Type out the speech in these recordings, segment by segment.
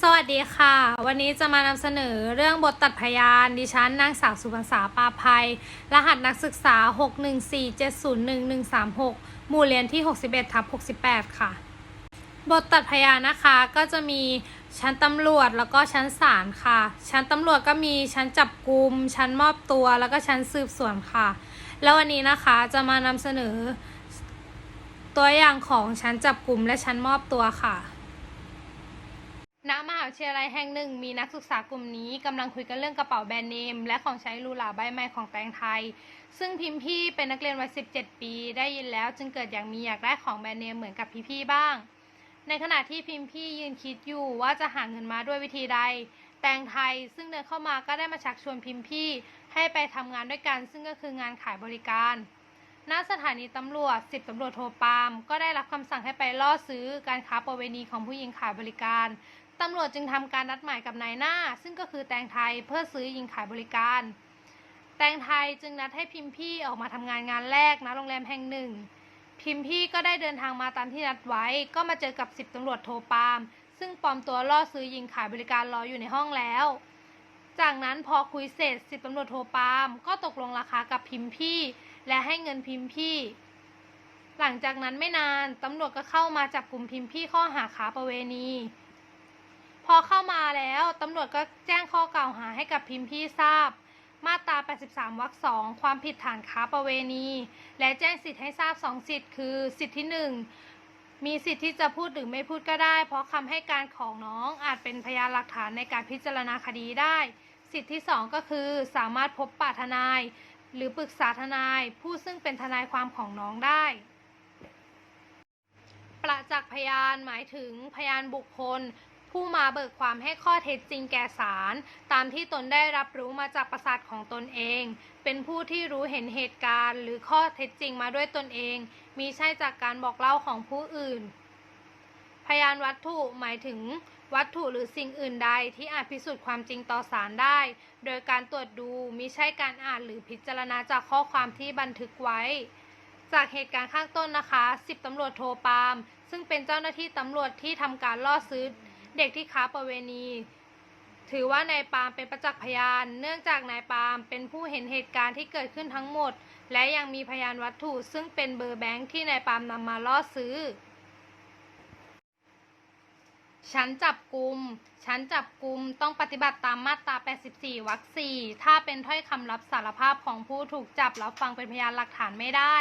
สวัสดีค่ะ วันนี้จะมานำเสนอเรื่องบทตัดพยานดิฉันนางสาวสุภาษาปาภัย รหัสนักศึกษา 614701136 หมู่เรียนที่ 61ทับ68 ค่ะ บทตัดพยานนะคะก็จะมีชั้นตำรวจแล้วก็ชั้นศาลค่ะ ชั้นตำรวจก็มีชั้นจับกุม ชั้นมอบตัวแล้วก็ชั้นสืบสวนค่ะ แล้ววันนี้นะคะจะมานำเสนอ ตัวอย่างของชั้นจับกุมและชั้นมอบตัวค่ะ ณมหาวิทยาลัยแห่งหนึ่ง มีนักศึกษากลุ่มนี้กำลังคุยกันเรื่องกระเป๋าแบรนด์เนม และของใช้หรูหราใบใหม่ของแตงไทย ซึ่งพิมพี่เป็นนักเรียนวัย 17 ปี ได้ยินแล้วจึงเกิดอยากมีอยากได้ของแบรนด์เนมเหมือนกับพี่ๆบ้าง ในขณะที่พิมพี่ยืนคิดอยู่ว่าจะหาเงินมาด้วยวิธีใด แตงไทย ซึ่งเดินเข้ามาก็ได้มาชักชวนพิมพี่ให้ไปทำงานด้วยกัน ซึ่งก็คืองานขายบริการ ณสถานีตำรวจสิบตำรวจโทปาล์มก็ได้รับคำสั่งให้ไปล่อซื้อการค้าประเวณีของผู้หญิงขายบริการตำรวจจึงทำการนัดหมายกับนายหน้า ซึ่งก็คือแตงไทยเพื่อซื้อหญิงขายบริการ แตงไทยจึงนัดให้พิมพี่ออกมาทำงานงานแรกณโรงแรมแห่งหนึ่ง พิมพี่ก็ได้เดินทางมาตามที่นัดไว้ ก็มาเจอกับสิบตำรวจโทปาล์มซึ่งปลอมตัวล่อซื้อหญิงขายบริการรออยู่ในห้องแล้วจากนั้นพอคุยเสร็จสิบตำรวจโทปาล์มก็ตกลงราคากับพิมพี่ และให้เงินพิมพ์พี่ หลังจากนั้นไม่นานตำรวจก็เข้ามาจับกลุ่มพิมพ์พี่ข้อหาค้าประเวณี พอเข้ามาแล้วตำรวจก็แจ้งข้อกล่าวหาให้กับพิมพ์พี่ทราบ มาตรา 83 วรรคสองความผิดฐานค้าประเวณี และแจ้งสิทธิ์ให้ทราบ 2 สิทธิ์คือ สิทธิที่ 1มีสิทธิ์ที่จะพูดหรือไม่พูดก็ได้ เพราะคำให้การของน้องอาจเป็นพยานหลักฐานในการพิจารณาคดีได้ สิทธิที่ 2 ก็คือสามารถพบปะทนาย หรือปรึกษาทนาย ผู้ซึ่งเป็นทนายความของน้องได้ ประจักษ์พยานหมายถึงพยานบุคคล ผู้มาเบิกความให้ข้อเท็จจริงแก่ศาลตามที่ตนได้รับรู้มาจากประสาทของตนเอง เป็นผู้ที่รู้เห็นเหตุการณ์ หรือข้อเท็จจริงมาด้วยตนเอง มีใช่จากการบอกเล่าของผู้อื่น พยานวัตถุหมายถึง วัตถุหรือสิ่งอื่นใดที่อาจพิสูจน์ความจริงต่อศาลได้ โดยการตรวจดูมิใช่การอ่านหรือพิจารณาจากข้อความที่บันทึกไว้ จากเหตุการณ์ข้างต้นนะคะ 10ตำรวจโทปาล์มซึ่งเป็นเจ้าหน้าที่ตำรวจที่ทำการล่อซื้อเด็กที่ค้าประเวณี ถือว่านายปาล์มเป็นประจักษ์พยาน เนื่องจากนายปาล์มเป็นผู้เห็นเหตุการณ์ที่เกิดขึ้นทั้งหมด และยังมีพยานวัตถุ ซึ่งเป็นเบอร์แบงค์ที่นายปาล์มนำมาล่อซื้อ ชั้นจับกลุ่มชั้นจับกลุ่มต้องปฏิบัติตามมาตรา 84 วรรค 4 ถ้าเป็นถ้อยคำรับสารภาพของผู้ถูกจับรับฟังเป็นพยานหลักฐานไม่ได้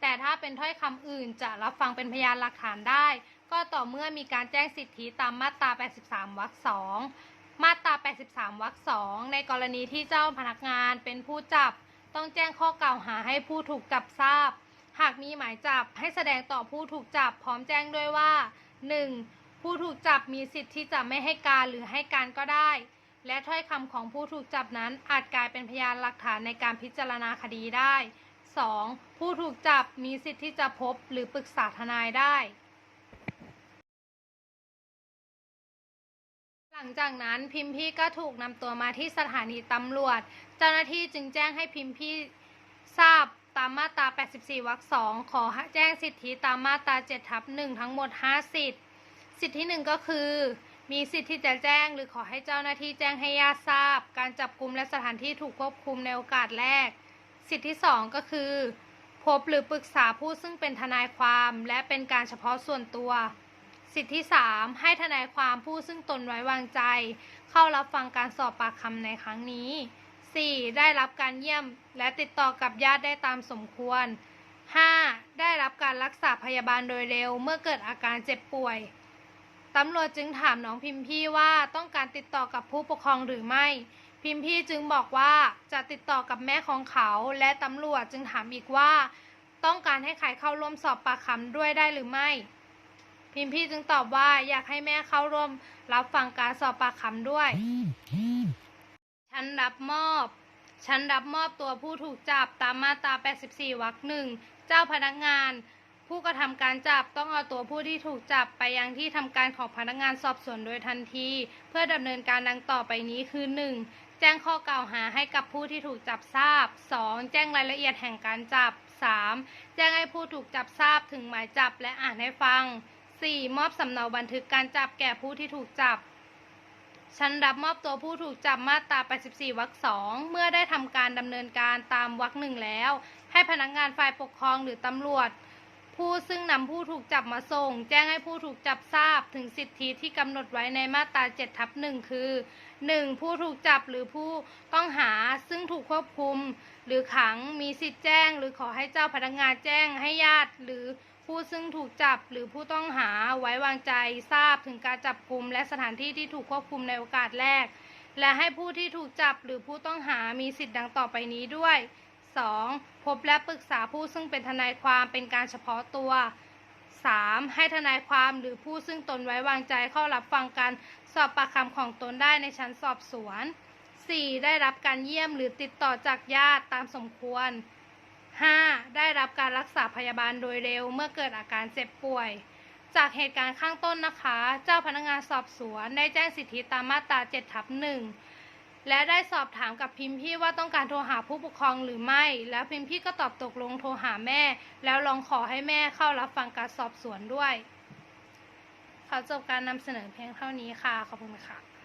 แต่ถ้าเป็นถ้อยคำอื่นจะรับฟังเป็นพยานหลักฐานได้ ก็ต่อเมื่อมีการแจ้งสิทธิตามมาตรา 83 วรรค 2 มาตรา 83 วรรค 2 ในกรณีที่เจ้าพนักงานเป็นผู้จับ ต้องแจ้งข้อกล่าวหาให้ผู้ถูกจับทราบ หากมีหมายจับให้แสดงต่อผู้ถูกจับพร้อมแจ้งด้วยว่า 1. ผู้ถูกจับมีสิทธิ์ที่จะไม่ให้การหรือให้การก็ได้ และถ้อยคำของผู้ถูกจับนั้นอาจกลายเป็นพยานหลักฐานในการพิจารณาคดีได้ 2. ผู้ถูกจับมีสิทธิ์ที่จะพบหรือปรึกษาทนายได้ หลังจากนั้นพิมพี่ก็ถูกนำตัวมาที่สถานีตำรวจ เจ้าหน้าที่จึงแจ้งให้พิมพี่ทราบตามมาตรา 84 วรรค 2 ขอแจ้งสิทธิตามมาตรา 7 ทับ 1 ทั้งหมด 5 สิทธิ สิทธิหนึ่งก็คือ มีสิทธิที่จะแจ้ง หรือขอให้เจ้าหน้าที่แจ้งให้ญาติทราบ การจับกลุมและสถานที่ถูกควบคุมในโอกาสแรก สิทธิที่สองก็คือ พบหรือปรึกษาผู้ซึ่งเป็นทนายความและเป็นการเฉพาะส่วนตัว สิทธิที่สามให้ทนายความผู้ซึ่งตนไว้วางใจ เข้ารับฟังการสอบปากคำในครั้งนี้ 4. ได้รับการเยี่ยมและติดต่อกับญาติได้ตามสมควร 5. ได้รับการรักษาพยาบาลโดยเร็วเมื่อเกิดอาการเจ็บป่วย ตำรวจจึงถามน้องพิมพี่ว่าต้องการติดต่อกับผู้ปกครองหรือไม่ พิมพี่จึงบอกว่าจะติดต่อกับแม่ของเขา และตำรวจจึงถามอีกว่า ต้องการให้ใครเข้าร่วมสอบปากคำด้วยได้หรือไม่ พิมพี่จึงตอบว่าอยากให้แม่เข้าร่วม รับฟังการสอบปากคำด้วย ฉันรับมอบฉันรับมอบตัวผู้ถูกจับตามมาตรา 84 วรรคหนึ่ง เจ้าพนักงาน ผู้กระทำการจับต้องเอาตัวผู้ที่ถูกจับไปยังที่ทำการของพนักงานสอบสวนโดยทันที เพื่อดำเนินการดังต่อไปนี้คือ 1. แจ้งข้อกล่าวหาให้กับผู้ที่ถูกจับทราบ 2. แจ้งรายละเอียดแห่งการจับ 3. แจ้งให้ผู้ถูกจับทราบถึงหมายจับและอ่านให้ฟัง 4. มอบสำเนาบันทึกการจับแก่ผู้ที่ถูกจับฉันรับมอบตัวผู้ถูกจับมาตรา 84 วรรคสองเมื่อได้ทำการดำเนินการตามวรรคหนึ่งแล้ว ให้พนักงานฝ่ายปกครองหรือตำรวจ ผู้ซึ่งนำผู้ถูกจับมาส่ง แจ้งให้ผู้ถูกจับทราบถึงสิทธิที่กำหนดไว้ในมาตรา7ทับหนึ่งคือ 1. ผู้ถูกจับหรือผู้ต้องหาซึ่งถูกควบคุม หรือขังมีสิทธิแจ้ง หรือขอให้เจ้าพนักงานแจ้งให้ญาติ หรือผู้ซึ่งถูกจับหรือผู้ต้องหาไว้วางใจทราบถึงการจับกลุ่มและสถานที่ที่ถูกควบคุมในโอกาสแรก และให้ผู้ที่ถูกจับหรือผู้ต้องหามีสิทธิ์ดังต่อไปนี้ด้วย 2. พบและปรึกษาผู้ซึ่งเป็นทนายความเป็นการเฉพาะตัว 3. ให้ทนายความหรือผู้ซึ่งตนไว้วางใจเข้ารับฟังการสอบปากคำของตนได้ในชั้นสอบสวน 4. ได้รับการเยี่ยมหรือติดต่อจากญาติตามสมควร 5. ได้รับการรักษาพยาบาลโดยเร็วเมื่อเกิดอาการเจ็บป่วย จากเหตุการณ์ข้างต้นนะคะ เจ้าพนักงานสอบสวนได้แจ้งสิทธิตามมาตรา7ทับ1 และได้สอบถามกับพิมพ์พี่ว่าต้องการโทรหาผู้ปกครองหรือไม่ แล้วพิมพ์พี่ก็ตอบตกลงโทรหาแม่ แล้วลองขอให้แม่เข้ารับฟังการสอบสวนด้วย ขอจบการนำเสนอเพียงเท่านี้ค่ะ ขอบคุณค่ะ